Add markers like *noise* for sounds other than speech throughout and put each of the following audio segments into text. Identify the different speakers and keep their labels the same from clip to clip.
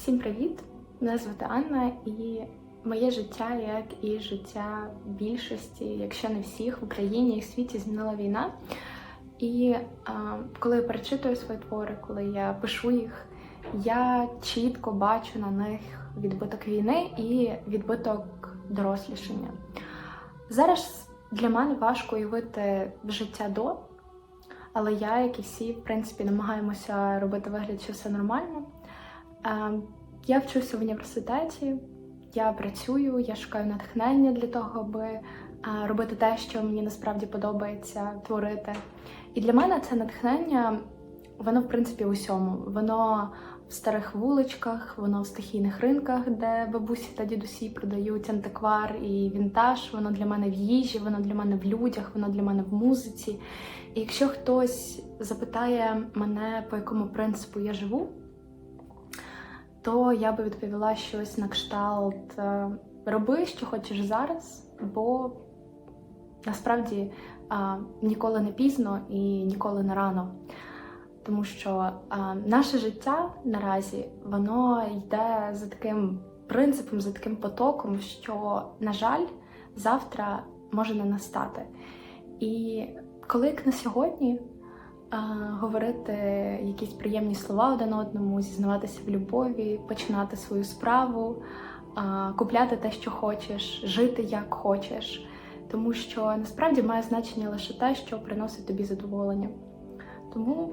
Speaker 1: Всім привіт! Мене звати Анна, і моє життя, як і життя більшості, якщо не всіх в Україні і в світі змінила війна. І а, коли я перечитую свої твори, коли я пишу їх, я чітко бачу на них відбиток війни і відбиток дорослішання. Зараз для мене важко уявити життя до, але я, як і всі, в принципі, намагаємося робити вигляд, що все нормально. Я вчуся в університеті, я працюю, я шукаю натхнення для того, аби робити те, що мені насправді подобається творити. І для мене це натхнення, воно в принципі в усьому. Воно в старих вуличках, воно в стихійних ринках, де бабусі та дідусі продають антиквар і вінтаж. Воно для мене в їжі, воно для мене в людях, воно для мене в музиці. І якщо хтось запитає мене, по якому принципу я живу, то я би відповіла щось на кшталт е, роби, що хочеш зараз, бо насправді ніколи не пізно і ніколи не рано. Тому що наше життя наразі воно йде за таким принципом, за таким потоком, що, на жаль, завтра може не настати. І коли як на сьогодні говорити якісь приємні слова один одному, зізнаватися в любові, починати свою справу, купляти те, що хочеш, жити як хочеш, тому що насправді має значення лише те, що приносить тобі задоволення. Тому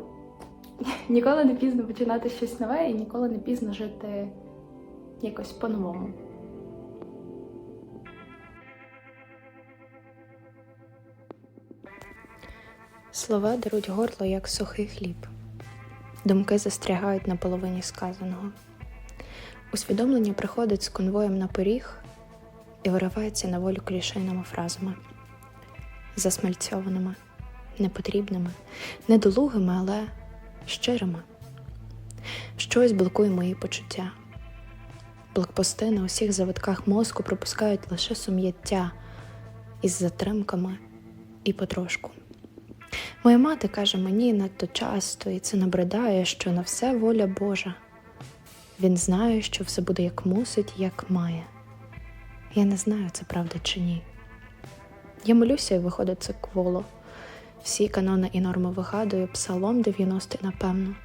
Speaker 1: *laughs* ніколи не пізно починати щось нове і ніколи не пізно жити якось по-новому.
Speaker 2: Слова даруть горло, як сухий хліб. Думки застрягають на половині сказаного. Усвідомлення приходить з конвоєм на поріг і виривається на волю клішейними фразами, засмальцьованими, непотрібними, недолугими, але щирими. Щось блокує мої почуття. Блокпости на усіх завитках мозку пропускають лише сум'яття із затримками і потрошку. Моя мати каже мені надто часто, і це набридає, що на все воля Божа. Він знає, що все буде як мусить, як має. Я не знаю, це правда чи ні. Я молюся і виходить це кволо. Всі канони і норми вигадую, псалом 90 напевно,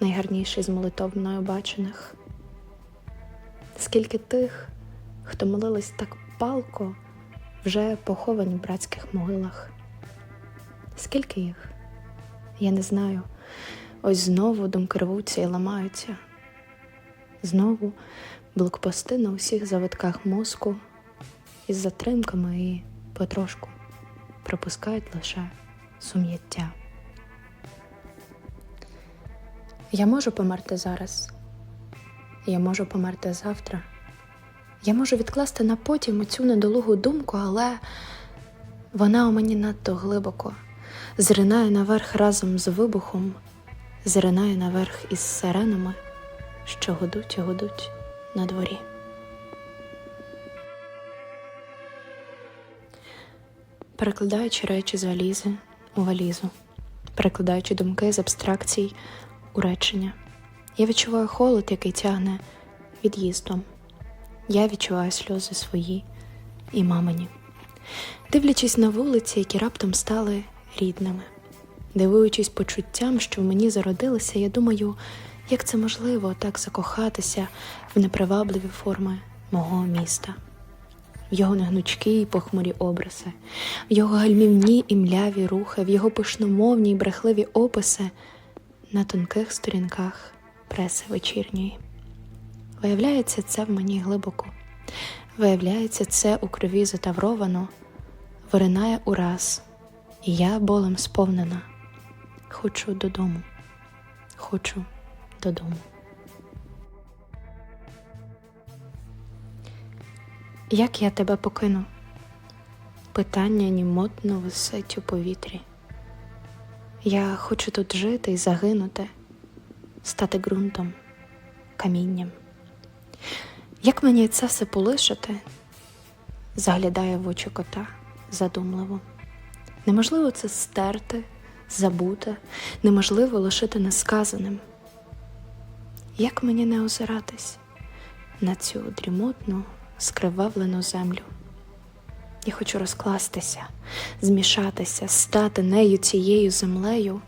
Speaker 2: найгарніший з молитов мною бачених. Скільки тих, хто молились так палко, вже поховані в братських могилах. Скільки їх? Я не знаю. Ось знову думки рвуться і ламаються. Знову блокпости на усіх завитках мозку із затримками і потрошку пропускають лише сум'яття. Я можу померти зараз. Я можу померти завтра. Я можу відкласти на потім цю недолугу думку, але вона у мені надто глибоко зринає наверх разом з вибухом, зринає наверх із сиренами, що гудуть і гудуть на дворі. Перекладаючи речі з валізи у валізу, перекладаючи думки з абстракцій у речення, я відчуваю холод, який тягне від'їздом. Я відчуваю сльози свої і мамині, дивлячись на вулиці, які раптом стали рідними. Дивуючись почуттям, що в мені зародилися, я думаю, як це можливо так закохатися в непривабливі форми мого міста, в його негнучкі й похмурі образи, в його гальмівні і мляві рухи, в його пишномовні й брехливі описи на тонких сторінках преси вечірньої. Виявляється, це в мені глибоко. Виявляється, це у крові затавровано, виринає ураз. Я болем сповнена. Хочу додому. Хочу додому. Як я тебе покину? Питання німотно висить у повітрі. Я хочу тут жити і загинути, стати ґрунтом, камінням. Як мені це все полишити? Заглядає в очі кота задумливо. Неможливо це стерти, забути, неможливо лишити несказаним. Як мені не озиратись на цю дрімотну, скривавлену землю? Я хочу розкластися, змішатися, стати нею цією землею.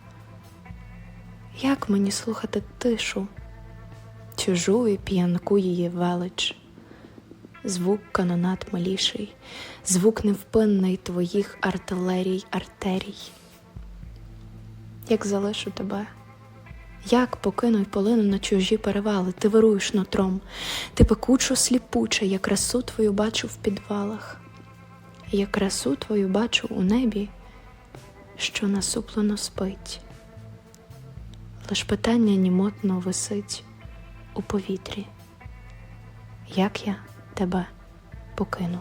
Speaker 2: Як мені слухати тишу, чужу і п'янку її велич, звук канонат миліший, звук невпинний твоїх артилерій, артерій. Як залишу тебе, як покину й полину на чужі перевали, ти вируєш нутром, ти пекучо сліпуче, як красу твою бачу в підвалах, як красу твою бачу у небі, що насуплено спить. Лиш питання німотно висить у повітрі, як я тебе покину.